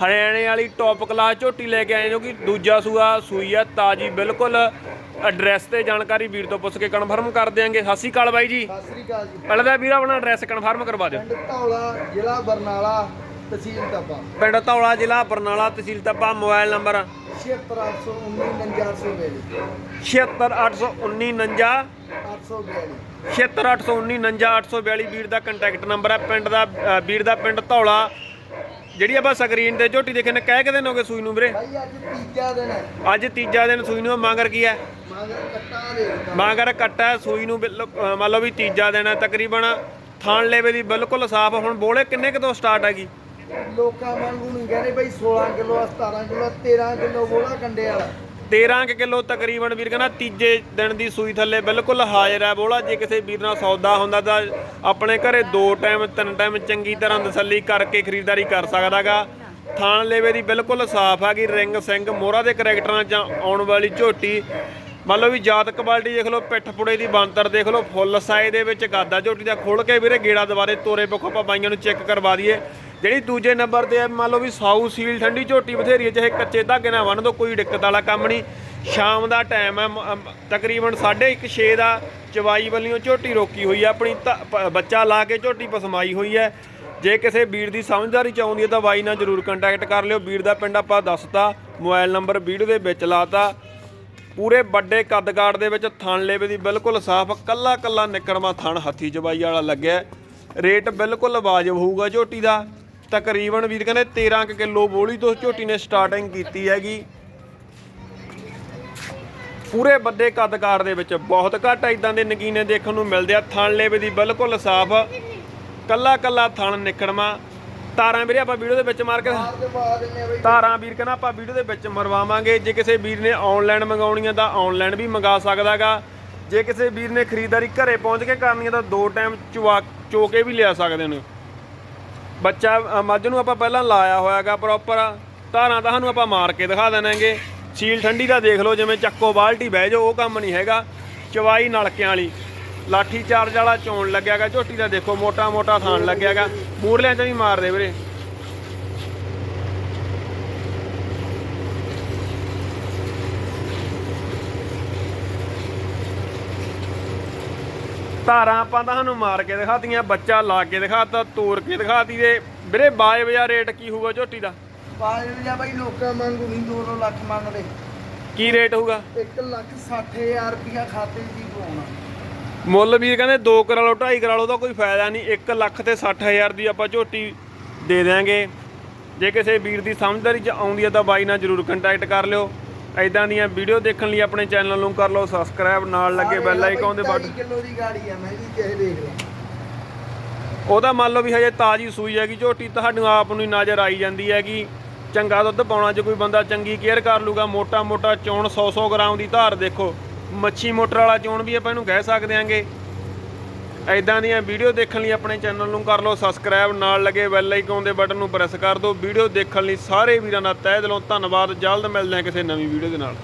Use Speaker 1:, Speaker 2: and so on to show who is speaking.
Speaker 1: ਹਰਿਆਣੇ ਵਾਲੀ top class ਝੋਟੀ ਲੈ ਕੇ ਆਏ ਜੋ ਕਿ ਦੂਜਾ ਸੂਆ ਸੂਈ ਆ ਤਾਜੀ ਬਿਲਕੁਲ ਐਡਰੈਸ ਤੇ ਜਾਣਕਾਰੀ ਵੀਰ ਤੋਂ ਪੁੱਛ ਕੇ ਕਨਫਰਮ ਕਰ ਦਿਆਂਗੇ। ਸਤਿ ਸ਼੍ਰੀ ਅਕਾਲ ਬਾਈ ਜੀ।
Speaker 2: ਸਤਿ ਸ੍ਰੀ ਅਕਾਲ ਜੀ।
Speaker 1: ਪਹਿਲਾਂ ਤਾਂ ਵੀਰ ਆਪਣਾ ਐਡਰੈਸ ਕਨਫਰਮ ਕਰਵਾ ਦਿਓ।
Speaker 2: ਪਿੰਡ ਧੌਲਾ ਜ਼ਿਲ੍ਹਾ ਬਰਨਾਲਾ ਤਹਿਸੀਲ ਟੱਪਾ
Speaker 1: ਪਿੰਡ ਧੌਲਾ ਜ਼ਿਲ੍ਹਾ ਬਰਨਾਲਾ ਤਹਿਸੀਲ ਤੱਪਾ ਮੋਬਾਈਲ ਨੰਬਰ
Speaker 2: 76819
Speaker 1: 76819
Speaker 2: 842
Speaker 1: 76819 ਵੀਰ ਦਾ ਕੰਟੈਕਟ ਨੰਬਰ ਹੈ ਪਿੰਡ ਦਾ ਵੀਰ ਦਾ ਪਿੰਡ ਧੌਲਾ ਜਿਹੜੀ ਆਪਾਂ ਸਕਰੀਨ ਤੇ ਝੋਟੀ ਦੇਖੇ ਨੇ ਕਹਿ ਕੇ ਦਿਨ ਹੋ ਗਏ ਸੂਈ ਨੂੰ ਵੀਰੇ?
Speaker 2: ਭਾਈ ਅੱਜ ਤੀਜਾ ਦਿਨ ਹੈ।
Speaker 1: ਅੱਜ ਤੀਜਾ ਦਿਨ ਸੂਈ ਨੂੰ ਮਾਂਗਰ ਕੀ ਹੈ?
Speaker 2: ਮਗਰ ਕੱਟਾ ਦੇ
Speaker 1: ਮਾਂਗਰ ਕੱਟਾ ਸੂਈ ਨੂੰ ਬਿਲ- ਮੰਨ ਲਓ ਵੀ ਤੀਜਾ ਦਿਨ ਹੈ ਤਕਰੀਬਨ ਥਾਣ ਲੇਵੇ ਦੀ ਬਿਲਕੁਲ ਸਾਫ਼ ਹੁਣ ਬੋਲੇ ਕਿੰਨੇ ਕੁ ਤੋਂ ਸਟਾਰਟ ਹੈਗੀ?
Speaker 2: ਲੋਕਾਂ ਵਾਂਗੂ ਨਹੀਂ ਕਹਿੰਦੇ ਭਾਈ 16 ਕਿਲੋ 17 ਕਿਲੋ 13 ਕਿਲੋ ਬੋਲਾ ਕੰਡੇ ਵਾਲਾ।
Speaker 1: 13 ਕੁ ਕਿਲੋ ਤਕਰੀਬਨ ਵੀਰ ਕਹਿੰਦਾ ਤੀਜੇ ਦਿਨ ਦੀ ਸੂਈ ਥੱਲੇ ਬਿਲਕੁਲ ਹਾਜ਼ਰ ਹੈ ਬੋਲਾ। ਜੇ ਕਿਸੇ ਵੀਰ ਨਾਲ ਸੌਦਾ ਹੁੰਦਾ ਤਾਂ ਆਪਣੇ ਘਰੇ ਦੋ ਟਾਈਮ, ਤਿੰਨ ਟਾਈਮ ਚੰਗੀ ਤਰ੍ਹਾਂ ਤਸੱਲੀ ਕਰਕੇ ਖਰੀਦਦਾਰੀ ਕਰ ਸਕਦਾਗਾ। ਥਾਣ ਲੇਵੇ ਦੀ ਬਿਲਕੁਲ ਸਾਫ਼ ਹੈਗੀ ਰਿੰਗ ਸਿੰਘ ਮੋਹਰਾ ਦੇ ਕਰੈਕਟਰਾਂ 'ਚ ਆਉਣ ਵਾਲੀ ਝੋਟੀ। ਮੰਨ ਲਓ ਵੀ ਜਾਤ ਕੁਆਲਿਟੀ ਦੇਖ ਲਓ, ਪਿੱਠ ਪੁੜੇ ਦੀ ਬਾਂਤਰ ਦੇਖ ਲਓ, ਫੁੱਲ ਸਾਈ ਦੇ ਵਿੱਚ ਗਾਦਾ ਝੋਟੀ ਦਾ ਖੋਲ ਕੇ ਵੀਰੇ ਗੇੜਾ ਦੁਬਾਰੇ ਤੋਰੇ ਪੱਖੋਂ ਆਪਾਂ ਬਾਈਆਂ ਨੂੰ ਚੈੱਕ ਕਰਵਾ ਦਈਏ। ਜਿਹੜੀ ਦੂਜੇ ਨੰਬਰ ਤੇ ਹੈ ਮੰਨ ਲਓ ਵੀ ਸਾਊ ਸੀਲ ਠੰਡੀ ਝੋਟੀ ਬਥੇਰੀ ਹੈ ਚਾਹੇ ਕੱਚੇ ਧਾਗੇ ਨਾਲ ਬੰਨ ਦੋ, ਕੋਈ ਦਿੱਕਤ ਵਾਲਾ ਕੰਮ ਨਹੀਂ। ਸ਼ਾਮ ਦਾ ਟਾਈਮ ਹੈ ਮ- ਅਮ, ਤਕਰੀਬਨ 1:30 6 ਦਾ ਚਵਾਈ ਵੱਲੋਂ ਝੋਟੀ ਰੋਕੀ ਹੋਈ ਹੈ ਆਪਣੀ ਧ- ਪ- ਬੱਚਾ ਲਾ ਕੇ ਝੋਟੀ ਪਸਮਾਈ ਹੋਈ ਹੈ ਜੇ ਕਿਸੇ ਵੀਰ ਦੀ ਸਮਝਦਾਰੀ ਚ ਆਉਂਦੀ ਹੈ ਤਾਂ ਬਾਈ ਨਾਲ ਜਰੂਰ ਕੰਟੈਕਟ ਕਰ ਲਿਓ। ਵੀਰ ਦਾ ਪਿੰਡ ਆਪਾਂ ਦੱਸਤਾ, ਮੋਬਾਈਲ ਨੰਬਰ ਵੀਡੀਓ ਦੇ ਵਿੱਚ ਲਾਤਾ। ਪੂਰੇ ਵੱਡੇ ਕੱਦਕਾੜ ਦੇ ਵਿੱਚ ਥਣ ਲੇਵੇ ਦੀ ਬਿਲਕੁਲ ਸਾਫ਼ ਕੱਲਾ ਕੱਲਾ ਨਿਕੜਵਾ ਥਣ ਹੱਥੀ ਜਵਾਈ ਵਾਲਾ ਲੱਗਿਆ। ਰੇਟ ਬਿਲਕੁਲ ਵਾਜਬ ਹੋਊਗਾ ਝੋਟੀ ਦਾ। ਤਕਰੀਬਨ ਵੀਰ ਕਹਿੰਦੇ 13 ਕੁ ਕਿਲੋ ਬੋਲੀ ਤੋਂ ਝੋਟੀ ਨੇ ਸਟਾਰਟਿੰਗ ਕੀਤੀ ਹੈਗੀ। ਪੂਰੇ ਵੱਡੇ ਕੱਦਕਾੜ ਦੇ ਵਿੱਚ ਬਹੁਤ ਘੱਟ ਇਦਾਂ ਦੇ ਨਗੀਨੇ ਦੇਖਣ ਨੂੰ ਮਿਲਦੇ ਆ। ਥਣ ਲੇਵੇ ਦੀ ਬਿਲਕੁਲ ਸਾਫ਼। ਕੱਲਾ ਕੱਲਾ ਥਣ ਨਿਕੜਵਾ ਤਾਰਾਂ ਵੀਰੇ ਆਪਾਂ ਵੀਡੀਓ ਦੇ ਵਿੱਚ ਮਾਰ ਕੇ ਤਾਰਾਂ ਵੀਰ ਕਹਿੰਦਾ ਆਪਾਂ ਵੀਡੀਓ ਦੇ ਵਿੱਚ ਮਰਵਾਵਾਂਗੇ। ਜੇ ਕਿਸੇ ਵੀਰ ਨੇ ਆਨਲਾਈਨ ਮੰਗਾਉਣੀ ਹੈ ਤਾਂ ਆਨਲਾਈਨ ਵੀ ਮੰਗਾ ਸਕਦਾਗਾ। ਜੇ ਕਿਸੇ ਵੀਰ ਨੇ ਖਰੀਦਦਾਰੀ ਘਰੇ ਪਹੁੰਚ ਕੇ ਕਰਨੀ ਹੈ ਤਾਂ ਦੋ ਟਾਈਮ ਚਵਾ ਚੋ ਕੇ ਵੀ ਲਿਆ ਸਕਦੇ ਨੇ। ਬੱਚਾ ਅ, ਮੱਝ ਨੂੰ ਆਪਾਂ ਪਹਿਲਾਂ ਲਾਇਆ ਹੋਇਆਗਾ ਪ੍ਰੋਪਰ ਧਾਰਾਂ ਤਾਂ ਸਾਨੂੰ ਆਪਾਂ ਮਾਰ ਕੇ ਦਿਖਾ ਦੇਣਾਂਗੇ। ਸੀਲ ਠੰਡੀ ਦਾ ਦੇਖ ਲਓ ਜਿਵੇਂ ਚੱਕੋ ਬਾਲਟੀ ਬਹਿ ਜਾਓ ਉਹ ਕੰਮ ਨਹੀਂ ਹੈਗਾ। ਚਵਾਈ ਨਲਕਿਆਂ ਵਾਲੀ। ਲਾਠੀ ਚਾਰਜ ਵਾਲਾ ਚੋਣ ਲੱਗਿਆਗਾ ਝੋਟੀ ਦਾ ਦੇਖੋ ਮੋਟਾ ਮੋਟਾ ਥਾਣ ਲੱਗਿਆਗਾ। ਮੂਰਲਿਆਂ 'ਚ ਵੀ ਮਾਰਦੇ ਵੀਰੇ। ਧਾਰਾਂ ਆਪਾਂ ਤਾਂ ਤੁਹਾਨੂੰ ਮਾਰ ਕੇ ਦਿਖਾਤੀਆਂ ਬੱਚਾ ਲਾ ਕੇ ਦਿਖਾਤਾ ਤੋੜ ਕੇ ਦਿਖਾਤੀ ਤੇ ਵੀਰੇ ਬਾਏ ਬਾਜ਼ਾਰ ਰੇਟ ਕੀ ਹੋਊਗਾ ਝੋਟੀ ਦਾ?
Speaker 2: ਬਾਜ ਜਾਂ ਭਾਈ ਲੋਕਾਂ ਵਾਂਗੂ ਨਹੀਂ 2 ਲੱਖ ਮੰਗਦੇ
Speaker 1: ਕੀ ਰੇਟ ਹੋਊਗਾ?
Speaker 2: 1 ਲੱਖ 60000 ਰੁਪਇਆ ਖਾਤੇ 'ਚ ਹੀ ਪਾਉਣਾ
Speaker 1: ਮੁੱਲ ਵੀਰ ਕਹਿੰਦੇ 2 ਕਰਾ ਲਓ 2.5 ਕਰਾ ਲਓ ਤਾਂ ਕੋਈ ਫਾਇਦਾ ਨਹੀਂ। 1 ਲੱਖ ਤੇ 60000 ਦੀ ਆਪਾਂ ਝੋਟੀ ਦੇ ਦਿਆਂਗੇ। ਜੇ ਕਿਸੇ ਵੀਰ ਦੀ ਸਮਝਦਾਰੀ ਚ ਆਉਂਦੀ ਹੈ ਤਾਂ ਬਾਈ ਨਾਲ ਜਰੂਰ ਕੰਟੈਕਟ ਕਰ ਲਿਓ। ਐਦਾਂ ਦੀਆਂ ਵੀਡੀਓ ਦੇਖਣ ਲਈ ਆਪਣੇ ਚੈਨਲ ਨੂੰ ਕਰ ਲਓ ਸਬਸਕ੍ਰਾਈਬ ਨਾਲ ਲੱਗੇ ਬੈਲ ਆਈਕਨ ਦੇ ਬਟਨ
Speaker 2: ਕਿਲੋ ਦੀ ਗਾੜੀ ਆ ਮੈਂ ਵੀ ਕਿਸੇ ਦੇਖ ਲਾ
Speaker 1: ਉਹਦਾ ਮੰਨ ਲਓ ਵੀ ਹਜੇ ਤਾਜੀ ਸੂਈ ਹੈਗੀ ਝੋਟੀ ਤੁਹਾਨੂੰ ਆਪ ਨੂੰ ਹੀ ਨਜ਼ਰ ਆਈ ਜਾਂਦੀ ਹੈਗੀ। ਚੰਗਾ ਦੁੱਧ ਪਾਉਣਾ ਜੇ ਕੋਈ ਬੰਦਾ ਚੰਗੀ ਕੇਅਰ ਕਰ ਲੂਗਾ ਮੋਟਾ ਮੋਟਾ ਚੋਣ 100 100 ਗ੍ਰਾਮ ਦੀ ਧਾਰ ਦੇਖੋ। ਮੱਛੀ ਮੋਟਰ ਵਾਲਾ ਚੋਣ ਵੀ ਆਪਾਂ ਇਹਨੂੰ ਕਹਿ ਸਕਦੇ ਆਂਗੇ। ਐਦਾਂ ਦੀਆਂ ਵੀਡੀਓ ਦੇਖਣ ਲਈ ਆਪਣੇ ਚੈਨਲ ਨੂੰ ਕਰ ਲਓ ਸਬਸਕ੍ਰਾਈਬ, ਨਾਲ ਲੱਗੇ ਬੈਲ ਆਈਕਨ ਦੇ ਬਟਨ ਨੂੰ ਪ੍ਰੈਸ ਕਰ ਦਿਓ। ਵੀਡੀਓ ਦੇਖਣ ਲਈ ਸਾਰੇ ਵੀਰਾਂ ਦਾ ਤਹਿ ਦਿਲੋਂ ਧੰਨਵਾਦ। ਜਲਦ ਮਿਲਦੇ ਹਾਂ ਕਿਸੇ ਨਵੀਂ ਵੀਡੀਓ ਦੇ ਨਾਲ।